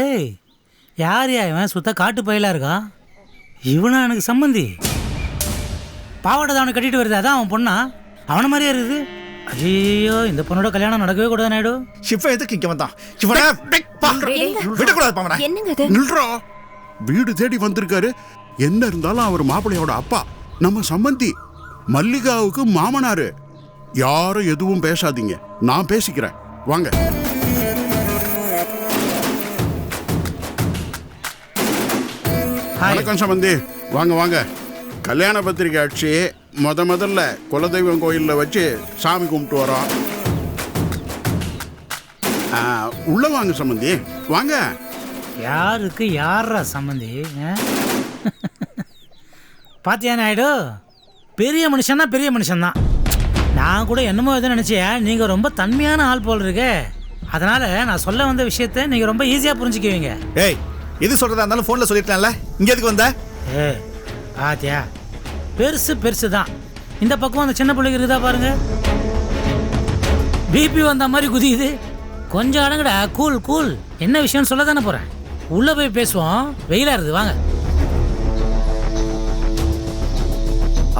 ஏய் யார் யா இவன்? சுத்த காட்டு பயிலா இருக்கான் இவனா எனக்கு சம்மந்தி பாவாடை அவனை கட்டிட்டு வருது அதான் அவன் பொண்ணா? அவன மாதிரியே இருக்குது? ஐயோ இந்த பொண்ணோட கல்யாணம் நடக்கவே கூடாது நாயுடு சிவன் எதுக்கு இங்க வந்தான்? சிவன விடக்கூடாது பாவன. என்னங்க இது? நில்றா. வீடு தேடி வந்திருக்காரு. என்ன இருந்தாலும் அவர் மாப்பிள்ளையோட அப்பா நம்ம சம்மந்தி மல்லிகாவுக்கு மாமனாரு. யாரும் எதுவும் பேசாதீங்க. நான் பேசிக்கிறேன். வாங்க. வணக்கம் சம்மந்தி வாங்க வாங்க. கல்யாண பத்திரிக்கை அடிச்சு முத முதல்ல குலதெய்வம் கோயிலில் வச்சு சாமி கும்பிட்டு வரோம். ஆ, உள்ள வாங்க சம்மந்தி வாங்க. யாருக்கு யாரா சம்மந்தி ஆ? பாத்தியா நாயுடு? பெரிய மனுஷன்னா பெரிய மனுஷன்தான். நான் கூட என்னமோ எதுவும் நினச்சேன். நீங்கள் ரொம்ப தன்மையான ஆள் போல் இருக்கே. அதனால நான் சொல்ல வந்த விஷயத்த நீங்கள் ரொம்ப ஈஸியாக புரிஞ்சுக்குவீங்க. ஏய் எது சொல்றதா இருந்தாலும் போன்ல சொல்லிருக்கலாம்ல இங்க எதுக்கு வந்த? ஏ பாத்தியா பெருசு பெருசு தான். இந்த பக்கம் அந்த சின்ன பிள்ளைங்க இருக்குதா பாருங்க. பிபி வந்த மாதிரி குதிக்குது. கொஞ்சம் அடங்குடா கூல் கூல் என்ன விஷயம்னு சொல்ல தானே போகிறேன் உள்ளே போய் பேசுவோம். வெயிலாக இருக்குது வாங்க.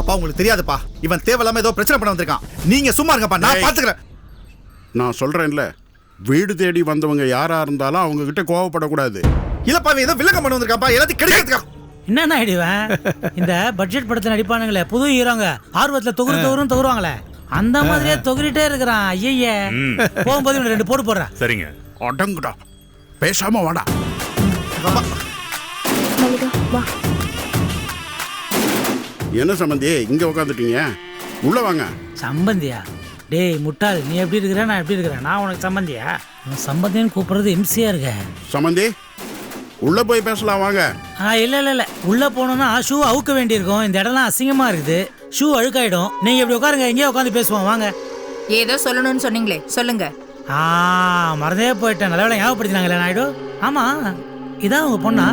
அப்பா உங்களுக்கு தெரியாதுப்பா. இவன் தேவையில்லாம ஏதோ பிரச்சனை பண்ண வந்திருக்கான். நீங்க சும்மா இருங்கப்பா நான். பாத்துக்கிறேன். நான் சொல்றேன்ல வீடு தேடி வந்தவங்க யாரா இருந்தாலும் அவங்க கிட்ட கோவப்படக்கூடாது. இல்லப்பா ஏதோ வில்லங்கம் பண்ண வந்திருக்கான்ப்பா எல்லாத்தையும் கெடுக்கிறதுக்கா. என்ன ஆயிடுவேன் இந்த பட்ஜெட் படத்தில் நடிப்பானுங்களே புது ஹீரோங்க ஆர்வத்தில் தொகுறு தொகுரும் தொகுருவாங்களே. அந்த மாதிரியே தொகுறிட்டே இருக்கிறான். ஐயய்ய போகும்போது இவனை ரெண்டு போட்டு போடுறேன் சரிங்க. அடங்குடா. பேசாம வாடா. என்ன சம்மந்தி இங்க உட்காந்துட்டீங்க உள்ள வாங்க. சம்பந்தியா? டேய் முட்டாள் நீ எப்படி இருக்கிற நான் எப்படி இருக்கிறேன்? நான் உனக்கு சம்பந்தியா? உன் சம்பந்தின்னு கூப்பிடுறது இம்சையா இருக்க. சம்மந்தி உள்ள போய் பேசலாம் வாங்க. ஆ இல்லை இல்லை இல்லை. உள்ளே போனோம்னா ஷூ அவுக்க வேண்டியிருக்கும். இந்த இடம்லாம் அசிங்கமாக இருக்குது. ஷூ அழுக்காயிடும். நீங்கள் இப்படி உட்காருங்க எங்கேயோ உட்காந்து பேசுவோம் வாங்க. ஏதோ சொல்லணும்னு சொன்னீங்களே சொல்லுங்க. ஆ மறந்தே போயிட்டேன். நல்ல வேலை ஞாபகப்படுத்தினாங்களே நாயுடு. ஆமாம் இதான் உங்கள் பொண்ணா?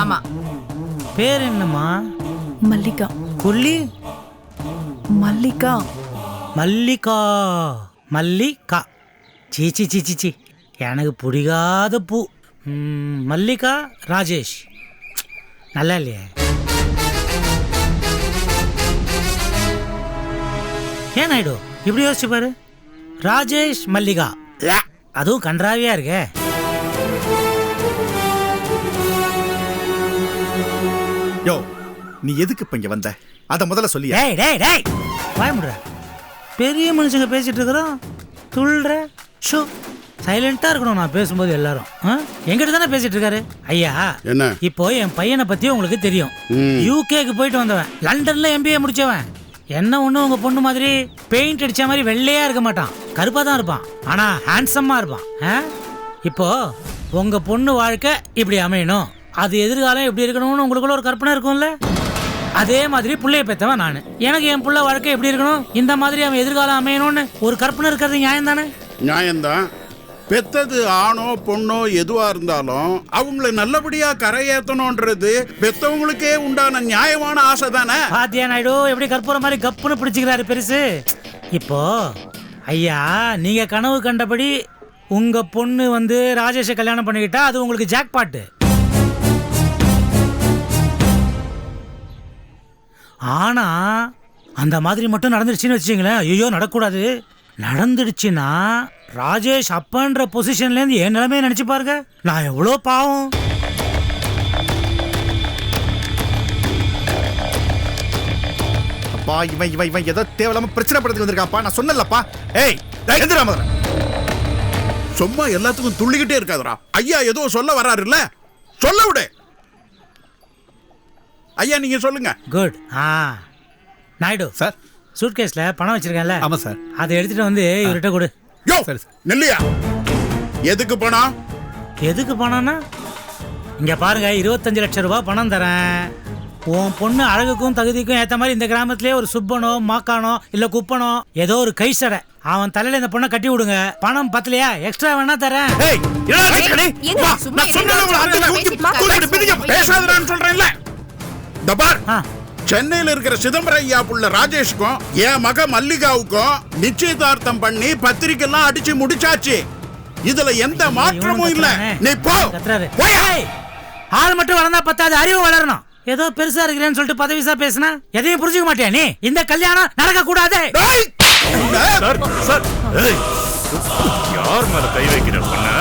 ஆமா. பேர் என்னம்மா? மல்லிகா. குள்ளி மல்லிகா. மல்லிகா. மல்லிகா. சீச்சி சீச்சி சி. எனக்கு பிடிக்காத பூ. மல்லிகா ராஜேஷ். நல்லா இல்லையே? ஏன் நாயுடு? இப்படி யோசிச்சு பாரு. ராஜேஷ் மல்லிகா. அதுவும் கன்றாவியா இருக்கே? யோ நீ எதுக்கு இப்ப இங்க வந்த? அத முதல்ல சொல்லியா? டேய் டேய் டேய். வாய முடுற பெரிய மனுஷங்க பேசிட்டு இருக்கிறோம். துள்ளுற ஷோ. சைலண்டா இருக்கணும் நான் பேசும்போது எல்லாரும். ஆ? என்கிட்ட தானே பேசிட்டு இருக்காரு? ஐயா என்ன? இப்போ என் பையனை பத்தி உங்களுக்கு தெரியும். யூகேக்கு போயிட்டு வந்தவன். லண்டன்ல எம்பிஏ முடிச்சவன். என்ன ஒண்ணு உங்க பொண்ணு மாதிரி பெயிண்ட் அடிச்ச மாதிரி வெள்ளையா இருக்க மாட்டான். கருப்பா தான் இருப்பான். ஆனா ஹேண்ட்ஸமா இருப்பான்? இப்போ உங்க பொண்ணு வாழ்க்கை இப்படி அமையணும். அது எதிர்காலம் எப்படி இருக்கணும்னு உங்களுக்குள்ள ஒரு கற்பனை இருக்கும்ல? அதே மாதிரி புள்ளைய பெத்தவன் நான். எனக்கு என் புள்ள வாழ்க்கை எப்படி இருக்கணும்? இந்த மாதிரி அவன் எதிர்காலம் அமையணும்னு ஒரு கற்பனை இருக்கிறது நியாயம் தானே நியாயம்தான். பெத்தது ஆணோ பொண்ணோ எதுவா இருந்தாலும் அவங்கள நல்லபடியா கரையேத்தணும்ன்றது பெத்தவங்களுக்கே உண்டான நியாயமான ஆசை தானே? பாத்தியா நாயுடு எப்படி கற்பூர மாதிரி கப்புன்னு பிடிச்சிக்கிறாரு பெருசு? இப்போ ஐயா நீங்க கனவு கண்டபடி உங்க பொண்ணு வந்து ராஜேஷை கல்யாணம் பண்ணிக்கிட்டா அது உங்களுக்கு ஜாக் பாட்டு ஆனா அந்த மாதிரி மட்டும் நடந்துடுச்சுன்னு வச்சுங்களேன் ஐயோ நடக்கூடாது. நடந்துடுச்சுன்னா ராஜேஷ் அப்பன்ற பொசிஷன்லேருந்து என் நிலைமையை நினச்சி பாருங்க. நான் எவ்வளோ பாவம். அப்பா இவன் இவன் இவன் ஏதோ தேவையில்லாம பிரச்சனை படுறதுக்கு வந்திருக்கான்ப்பா. நான் சொன்னலப்பா ஏய் எந்திரா முதல்ல. சும்மா எல்லாத்துக்கும் துள்ளிக்கிட்டே இருக்காதுடா. ஐயா ஏதோ சொல்ல வராருல்ல? சொல்ல விடு. ஐயா நீங்க சொல்லுங்க. குட் ஆ. நாயுடு. சார். சூட்கேஸ்ல பணம் வச்சிருக்கேன்ல. ஆமா சார். அதை எடுத்துட்டு வந்து இவர்கிட்ட கொடு. யோ சரி, சரி. நெல்லியா. எதுக்கு பணம்? எதுக்கு பணம்னா? இங்க பாருங்க இருபத்தஞ்சு லட்சம் ரூபாய் பணம் தரேன். உன் பொண்ணு அழகுக்கும் தகுதிக்கும் ஏத்த மாதிரி இந்த கிராமத்திலே ஒரு சுப்பனோ மாக்கானோ இல்ல குப்பனோ ஏதோ ஒரு கை சடை. அவன் தலையில இந்த பொண்ணை கட்டி விடுங்க. பணம் பத்தலையா? எக்ஸ்ட்ரா வேணா தரேன். பேசாதடான்னு சொல்றேன்ல. இந்த பார். ஆ. சென்னையில இருக்கிற சிதம்பரம் ஐயா புள்ள ராஜேஷ்க்கும் என் மக மல்லிகாவுக்கும் நிச்சயதார்த்தம் பண்ணி பத்திரிக்கை எல்லாம் அடிச்சு முடிச்சாச்சு. இதுல எந்த மாற்றமும் இல்ல. நீ போ. ஆள் மட்டும் வளர்ந்தா பத்தாது அறிவு வளரணும். ஏதோ பெருசா இருக்கிறேன்னு சொல்லிட்டு பதவிசா பேசினா எதையும் புரிஞ்சுக்க மாட்டியா நீ? இந்த கல்யாணம் நடக்க கூடாது டேய்! சார் சார் ஏய், யார் மேல கை வைக்கிற பொண்ணு?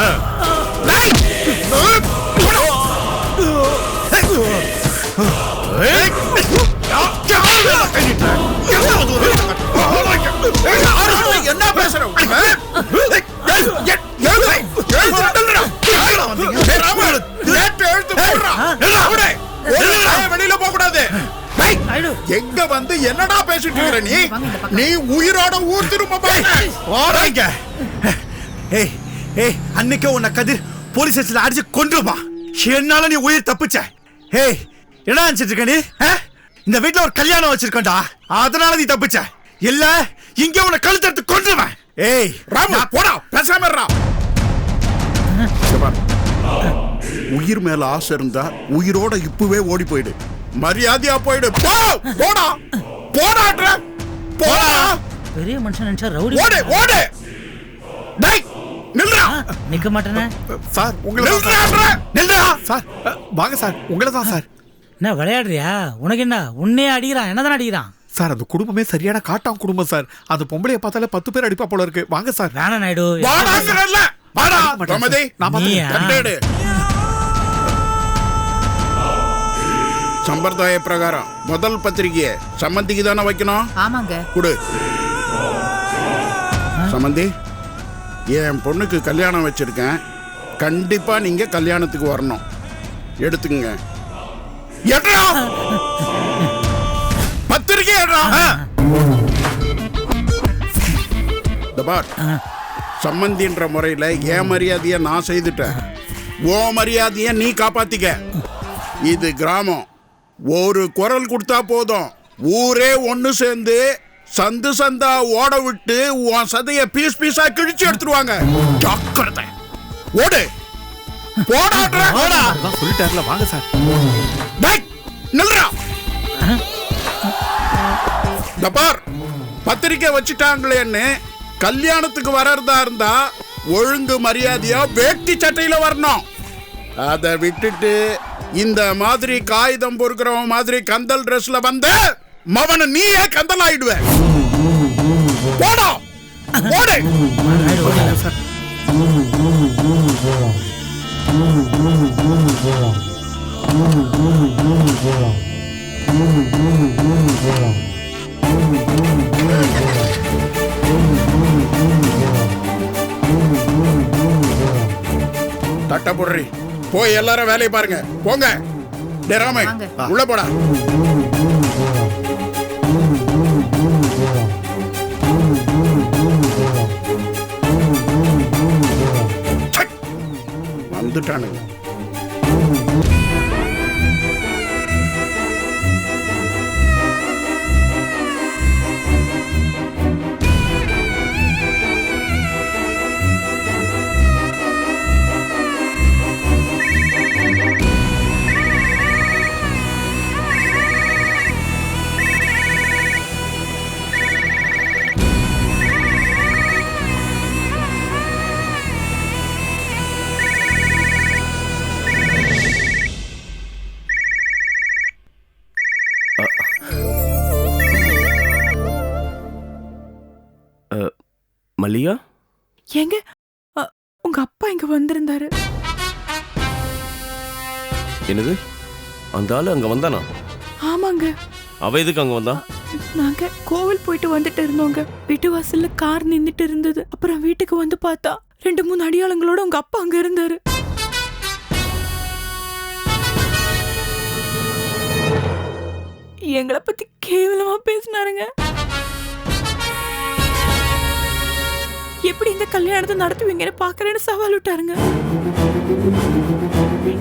என்ன பேசுற வெளியில போக கூடாது ஆயிடு. எங்க வந்து என்னடா பேசிட்டு இருக்கிற நீ நீ உயிரோட ஊர் திரும்ப பாருங்க ஓடாங்க ஏய் ஏய் அன்னைக்கே உன்னை கதிர் போலீஸ் ஸ்டேஷன்ல அடிச்சு கொன்றுமா. என்னால நீ உயிர் தப்பிச்ச? ஏய் என்ன நினைச்சிட்டு இருக்க நீ? இந்த வீட்ல ஒரு கல்யாணம் வச்சிருக்கோம்டா. அதனால நீ தப்பிச்ச. இல்ல இங்க உன்னை கழுத்தெடுத்து கொன்றுவேன். ஏய் ராமு போடா பேசாம. உயிர் மேல ஆசை இருந்தா உயிரோட இப்பவே ஓடி போயிடு. மரியாதையா போயிடு. போ போடா. போடான்ற போடா. பெரிய மனுஷன் நினைச்சா ரவுடி ஓடு ஓடு. டேய் நில்றா. நிக்க மாட்டேனே. சார் உங்களை நில்றான்ற நில்றா. சார் வாங்க சார் உங்களை தான் சார். என்ன விளையாடுறியா? உனக்கு என்ன உன்னையே அடிக்கிறான் என்னதானே அடிக்கிறான்? சார் அந்த குடும்பமே சரியான காட்டான் குடும்பம் சார். அந்த பொம்பளைய பார்த்தாலே பத்து பேர் அடிப்பா போல இருக்கு. வாங்க சார். வேணாம் நாயுடு. வாடா நான். நீயா? கட்டேடு சம்பிரதாய பிரகாரம். முதல் பத்திரிகையை சம்மந்திக்கு தானே வைக்கணும்? ஆமாங்க. கொடு. சம்மந்தி என் பொண்ணுக்கு கல்யாணம் வச்சிருக்கேன். கண்டிப்பா நீங்க கல்யாணத்துக்கு வரணும். எடுத்துக்கங்க. எட்ரா பத்திரிக்கை எட்ரா இந்த பார் சம்மந்தின்ற முறையில என் மரியாதையை நான் செய்துட்டேன். ஓ மரியாதையை நீ காப்பாத்திக்க. இது கிராமம். ஒரு குரல் கொடுத்தா போதும். ஊரே ஒண்ணு சேர்ந்து சந்து சந்தா ஓட விட்டு உன் சதைய பீஸ் பீஸா கிழிச்சு எடுத்துருவாங்க. ஜாக்கிரதை. ஓடு. போடா சொல்லிட்டாருல வாங்க சார். நில்றா. இந்த பார் பத்திரிக்கை வச்சுட்டாங்களேன்னு கல்யாணத்துக்கு வர்றதா இருந்தா ஒழுங்கு மரியாதையா வேட்டி சட்டையில வரணும். அதை விட்டுட்டு இந்த மாதிரி காகிதம் பொறுக்கிறவன் மாதிரி கந்தல் ட்ரெஸ்ல வந்து மவன நீயே கந்தல் ஆயிடுவ. போடா. போடு. நாயுடு ஓடிடலாம் சார் தட்ட போடுறி போய் எல்லாரும் வேலையை பாருங்க. போங்க. டேய் ராமே வாங்க. உள்ள போடா. வந்துட்டானுங்க. ஏங்க? உங்க அப்பா இங்க வந்திருந்தாரு. என்னது? அந்த ஆளு அங்க வந்தானா? ஆமாங்க. அவ எதுக்கு அங்க வந்தா? நாங்க கோவில் போயிட்டு வந்துட்டு இருந்தோங்க. வீட்டு வாசல்ல கார் நின்னுட்டு இருந்தது. அப்புறம் வீட்டுக்கு வந்து பார்த்தா ரெண்டு மூணு அடியாளங்களோட உங்க அப்பா அங்க இருந்தாரு. எங்களை பத்தி கேவலமா பேசினாருங்க. எப்படி இந்த கல்யாணத்தை நடத்துவீங்கன்னு பாக்குறேன்னு சவால் விட்டாருங்க.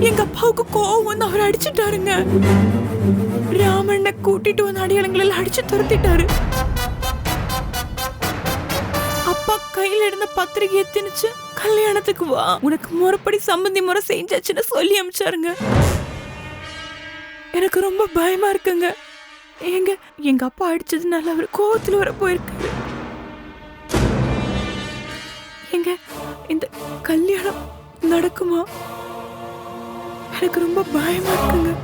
எங்க அப்பாவுக்கு கோவம் வந்து அவர் அடிச்சிட்டாருங்க. ராமண்ண கூட்டிட்டு வந்து அடியாளங்களெல்லாம் அடிச்சு துரத்திட்டாரு. அப்பா கையில இருந்த பத்திரிகையை திணிச்சு கல்யாணத்துக்கு வா. உனக்கு முறைப்படி சம்பந்தி முறை செஞ்சாச்சுன்னு சொல்லி அமிச்சாருங்க. எனக்கு ரொம்ப பயமா இருக்குங்க. ஏங்க எங்க அப்பா அடிச்சதுனால அவர் கோவத்துல வர போயிருக்காரு. எங்க? இந்த கல்யாணம் நடக்குமா? எனக்கு ரொம்ப பயமா இருக்குங்க.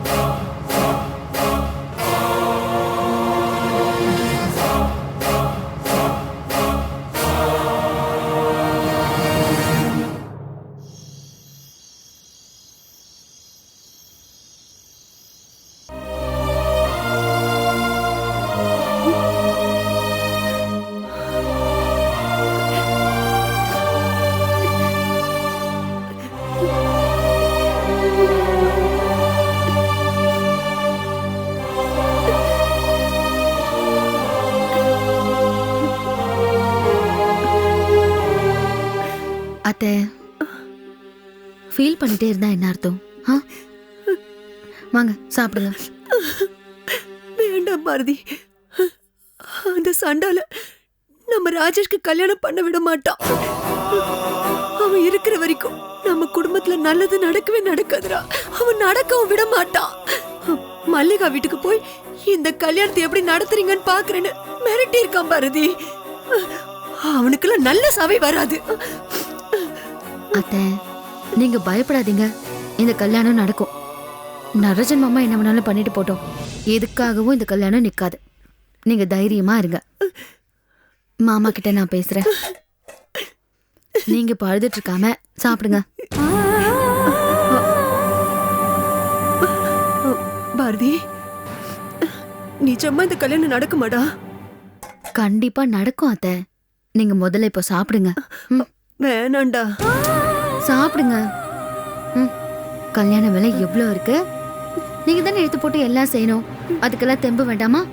அத்தை. ஃபீல் பண்ணிட்டே இருந்தா என்ன அர்த்தம்? ஆ? வாங்க சாப்பிடுங்க வேண்டாம் பாரதி. அந்த சண்டால நம்ம ராஜேஷ்க்கு கல்யாணம் பண்ண விட மாட்டான் அவன் இருக்கிற வரைக்கும் நம்ம குடும்பத்துல நல்லது நடக்கவே நடக்காதுடா. அவன் நடக்கவும் விட மாட்டான் மல்லிகா வீட்டுக்கு போய் இந்த கல்யாணத்தை எப்படி நடத்துறீங்கன்னு பாக்குறேன்னு மிரட்டி இருக்கான் பாரதி. அவனுக்கெல்லாம் நல்ல சபை வராது. அத்தை நீங்க பயப்படாதீங்க. இந்த கல்யாணம் நடக்கும். நடராஜன் மாமா என்ன வேணாலும் பண்ணிட்டு போட்டோம் எதுக்காகவும் இந்த கல்யாணம் நிக்காது நீங்க தைரியமா இருங்க. மாமா கிட்ட நான் பேசுறேன். நீங்க இப்ப அழுதுட்டு இருக்காம சாப்பிடுங்க. பாரதி நிஜமா இந்த கல்யாணம் நடக்குமாடா? கண்டிப்பா நடக்கும் அத்தை. நீங்க முதல்ல இப்ப சாப்பிடுங்க. ம், வேணாண்டா. சாப்பிடுங்க. ம், கல்யாண விலை எவ்வளவு இருக்கு? நீங்க தானே எடுத்து போட்டு எல்லாம் செய்யணும். அதுக்கெல்லாம் தெம்பு வேண்டாமா?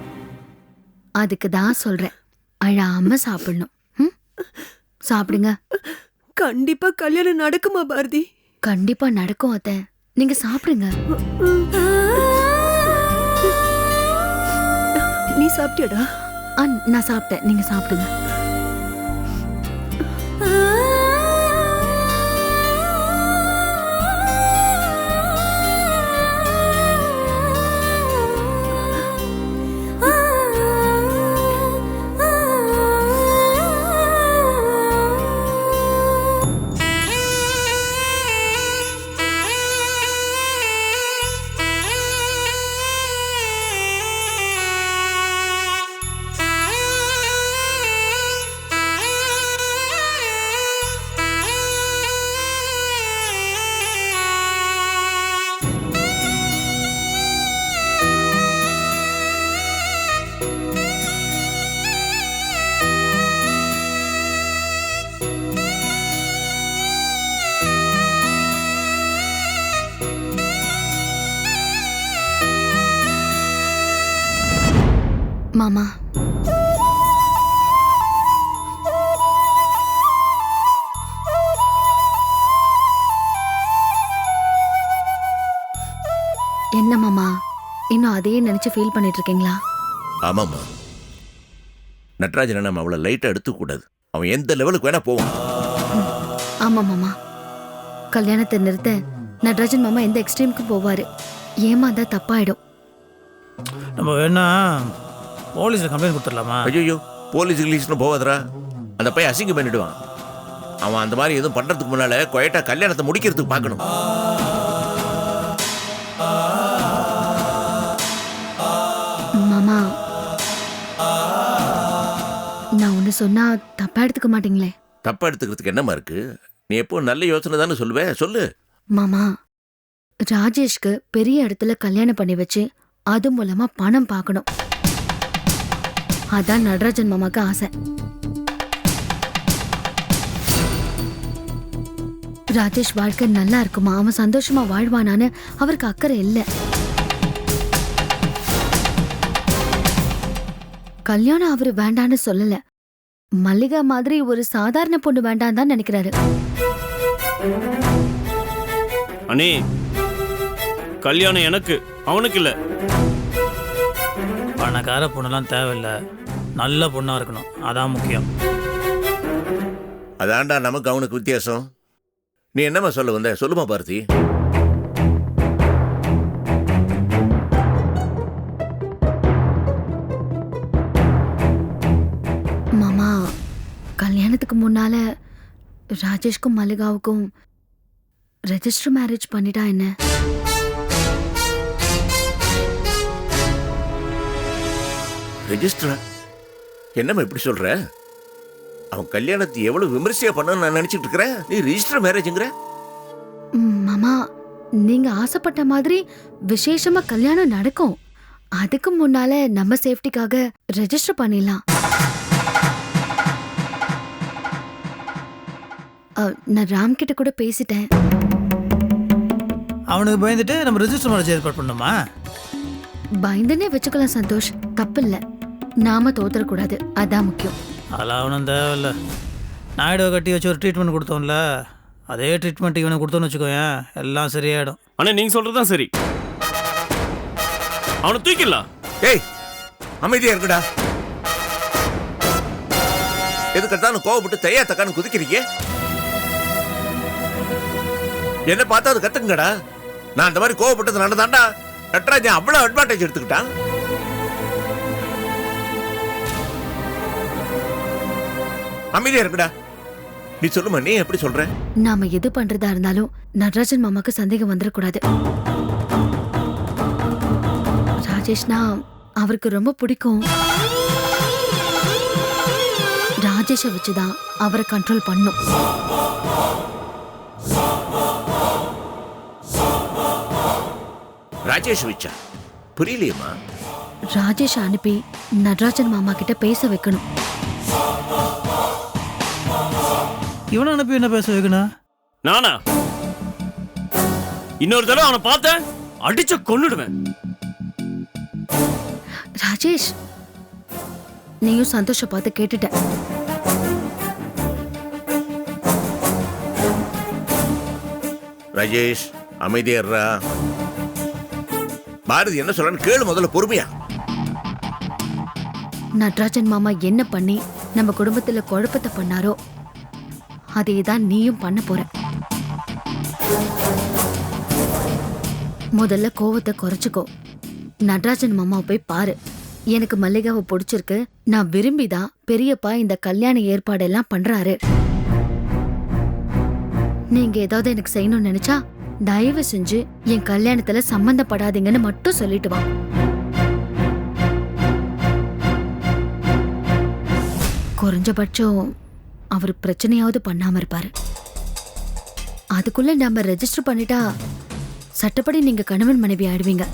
அதுக்கு தான் சொல்றேன். அழாம சாப்பிடணும். ம்? சாப்பிடுங்க. கண்டிப்பா கல்யாணம் நடக்குமா பாரதி? கண்டிப்பா நடக்கும் அத்தை. நீங்க சாப்பிடுங்க. நீ சாப்பிட்டியாடா? நான் சாப்பிட்டேன். நீங்க சாப்பிடுங்க. மாமா. என்ன மாமா? இன்னும் அதையே நினைச்சு ஃபீல் பண்ணிட்டு இருக்கீங்களா ஆமாம்மா. நட்ராஜனை நம்ம அவளை லைட்டாக எடுத்துக்கூடாது. அவன் எந்த லெவலுக்கு வேணா போவான். ஆமா மாமா. கல்யாணத்தை நிறுத்த நடராஜன் மாமா எந்த எக்ஸ்ட்ரீமுக்கும் போவாரு. ஏமாந்தா தப்பாயிடும். நம்ம வேணா போலீஸில் கம்ப்ளைண்ட் கொடுத்துடலாமா? ஐயோ போலீஸ் கிலீஸ்னு போவாதரா அந்த பையன் அசிங்கம் பண்ணிடுவான். அவன் அந்த மாதிரி எதுவும் பண்றதுக்கு முன்னால கொயட்டா கல்யாணத்தை முடிக்கிறதுக்கு பார்க்கணும். மாமா. நான் ஒன்று சொன்னா தப்பா எடுத்துக்க மாட்டீங்களே. தப்பா எடுத்துக்கிறதுக்கு என்னம்மா இருக்கு? நீ எப்போ நல்ல யோசனை தானே சொல்லுவே? சொல்லு. மாமா ராஜேஷ்க்கு பெரிய இடத்துல கல்யாணம் பண்ணி வச்சு அது மூலமா பணம் பார்க்கணும். அதான் நடராஜன் மாமாக்கு ஆசை. ராஜேஷ் வாழ்க்கை நல்லா இருக்குமா? அவன் சந்தோஷமா வாழ்வானான்னு அவருக்கு அக்கறை இல்லை. கல்யாணம் அவரு வேண்டான்னு சொல்லல. மல்லிகா மாதிரி ஒரு சாதாரண பொண்ணு வேண்டாம் தான் நினைக்கிறாரு. அண்ணே கல்யாணம் எனக்கு அவனுக்கு இல்ல. பணக்கார பொண்ணுலாம் தேவையில்லை. நல்ல பொண்ணாக இருக்கணும். அதான் முக்கியம். அதான்டா நமக்கு அவனுக்கு வித்தியாசம். நீ என்னம்மா சொல்ல வந்த? சொல்லுமா பாரதி. மாமா கல்யாணத்துக்கு முன்னால ராஜேஷ்க்கும் மல்லிகாவுக்கும் ரெஜிஸ்டர் மேரேஜ் பண்ணிட்டா என்ன? ரெஜிஸ்டரா என்னம்மா இப்படி சொல்ற? அவன் கல்யாணத்தை எவ்வளவு விமர்சையா பண்ணணும்னு நான் நினைச்சிட்டு இருக்கிறேன். நீ ரிஜிஸ்டர் மேரேஜ்ங்கிற ம், மாமா நீங்க ஆசைப்பட்ட மாதிரி விசேஷமா கல்யாணம் நடக்கும். அதுக்கு முன்னால நம்ம சேஃப்டிக்காக ரெஜிஸ்டர் பண்ணிடலாம். நான் ராம் கிட்ட கூட பேசிட்டேன். அவனுக்கு பயந்துட்டு நம்ம ரெஜிஸ்டர் மேரேஜ் ஏற்பாடு பண்ணோமா பயந்துனே வச்சுக்கலாம் சந்தோஷ் தப்பில்ல. நாம தோத்தரக்கூடாது அதான் முக்கியம். அதெல்லாம் அவனும் தேவையில்ல. நாயுடுவை கட்டி வச்சு ஒரு ட்ரீட்மெண்ட் கொடுத்தோம்ல அதே ட்ரீட்மெண்ட் இவனுக்கு கொடுத்தோன்னு வச்சுக்கோயேன் எல்லாம் சரியாயிடும். அண்ணே நீங்க சொல்றதுதான் சரி. அவனை தூக்கிடலாம். ஏய் அமைதியா இருக்குடா எதுக்கெடுத்தாலும் கோவப்பட்டு தையா தக்கான்னு குதிக்கிறீங்க? என்ன பார்த்தா அது கத்துக்குங்கடா. நான் அந்த மாதிரி கோவப்பட்டது நடந்தாண்டா நட்ராஜன் அவ்வளவு அட்வான்டேஜ் எடுத்துக்கிட்டான். அமைதியா இருக்குடா நீ சொல்லுமா நீ எப்படி சொல்ற? நாம எது பண்றதா இருந்தாலும் நடராஜன் மாமாக்கு சந்தேகம் வந்துடக்கூடாது. ராஜேஷ்னா அவருக்கு ரொம்ப பிடிக்கும். ராஜேஷை வச்சுதான் அவரை கண்ட்ரோல் பண்ணும். ராஜேஷ் விச்சா? புரியலையேம்மா. ராஜேஷ் அனுப்பி நடராஜன் மாமா கிட்ட பேச வைக்கணும். இவனை அனுப்பி என்ன பேச வைக்கணும்? நானா? இன்னொரு தடவை அவனை பார்த்தேன் அடிச்சு கொன்னுடுவேன். ராஜேஷ் நீயும் சந்தோஷ பார்த்து கேட்டுட்ட. ராஜேஷ் அமைதியர்ரா பாரதி என்ன சொல்றன்னு கேளு முதல்ல பொறுமையா. நடராஜன் மாமா என்ன பண்ணி நம்ம குடும்பத்துல குழப்பத்தை பண்ணாரோ அதே தான் நீயும் பண்ண போற. முதல்ல கோவத்தை குறைச்சுக்கோ. நடராஜன் மாமாவை போய் பாரு. எனக்கு மல்லிகாவை பிடிச்சிருக்கு. நான் விரும்பிதான் பெரியப்பா இந்த கல்யாண ஏற்பாடெல்லாம் பண்றாரு. நீங்க ஏதாவது எனக்கு செய்யணும்னு நினைச்சா தயவு செஞ்சு என் கல்யாணத்துல சம்பந்தப்படாதீங்கன்னு மட்டும் சொல்லிட்டு வா. குறைஞ்சபட்சம் அவர் பிரச்சனையாவது பண்ணாம இருப்பாரு. அதுக்குள்ள நம்ம ரெஜிஸ்டர் பண்ணிட்டா சட்டப்படி நீங்க கணவன் மனைவி ஆயிடுவீங்க.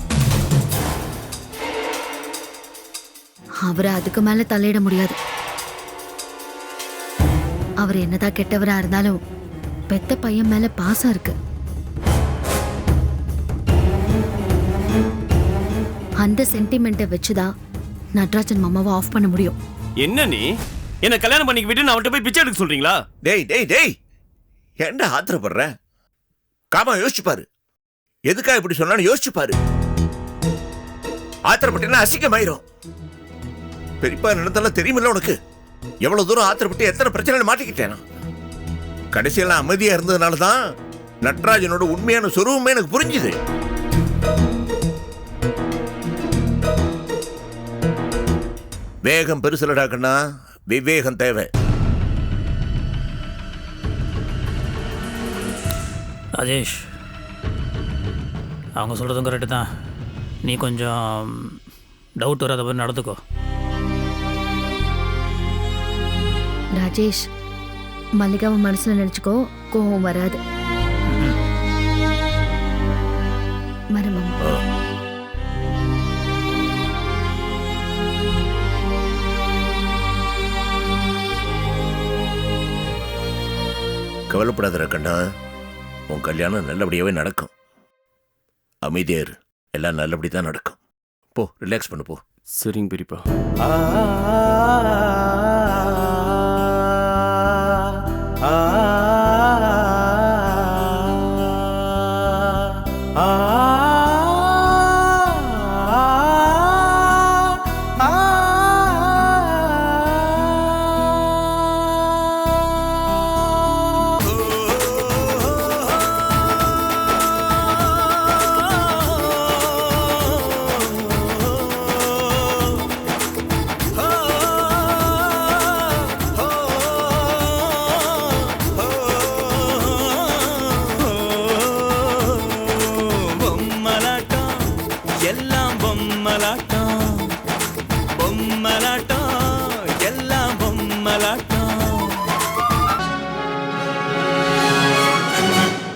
அவரை அதுக்கு மேல தலையிட முடியாது. அவர் என்னதான் கெட்டவரா இருந்தாலும் பெத்த பையன் மேல பாசம் இருக்கு. அந்த சென்டிமெண்ட்டை வச்சுதான் நட்ராஜன் மாமாவை ஆஃப் பண்ண முடியும். என்ன நீ? என்ன கல்யாணம் பண்ணிக்க விட்டு நான் அவன்கிட்ட போய் பிச்சை எடுக்க சொல்றீங்களா? டேய் டேய் டேய். ஏன்டா ஆத்திரப்படுற? காமா யோசிச்சு பாரு. எதுக்கா இப்படி சொன்னாலும் யோசிச்சு பாரு. ஆத்திரப்பட்டேன்னா அசிங்கமாயிரும். பெரியப்பா நடந்தெல்லாம் தெரியுமில்ல உனக்கு? எவ்வளவு தூரம் ஆத்திரப்பட்டு எத்தனை பிரச்சனை மாட்டிக்கிட்டேன் நான். கடைசியெல்லாம் அமைதியா இருந்ததுனால தான் நட்ராஜனோட உண்மையான சொருவமே எனக்கு புரிஞ்சுது. வேகம் பெருசுலடா கண்ணா. விவேகம் தேவை. ராஜேஷ் அவங்க சொல்கிறதும் கரெக்டு தான். நீ கொஞ்சம் டவுட் வராத மாதிரி நடந்துக்கோ. ராஜேஷ் மல்லிகாவை மனசுல நினைச்சுக்கோ கோவம் வராது. கவலைப்படாத கண்ணா. உன் கல்யாணம் நல்லபடியாவே நடக்கும். அமைதியா இரு எல்லாம் நல்லபடி தான் நடக்கும். போ ரிலாக்ஸ் பண்ணு போ. சரிங்க பெரியப்பா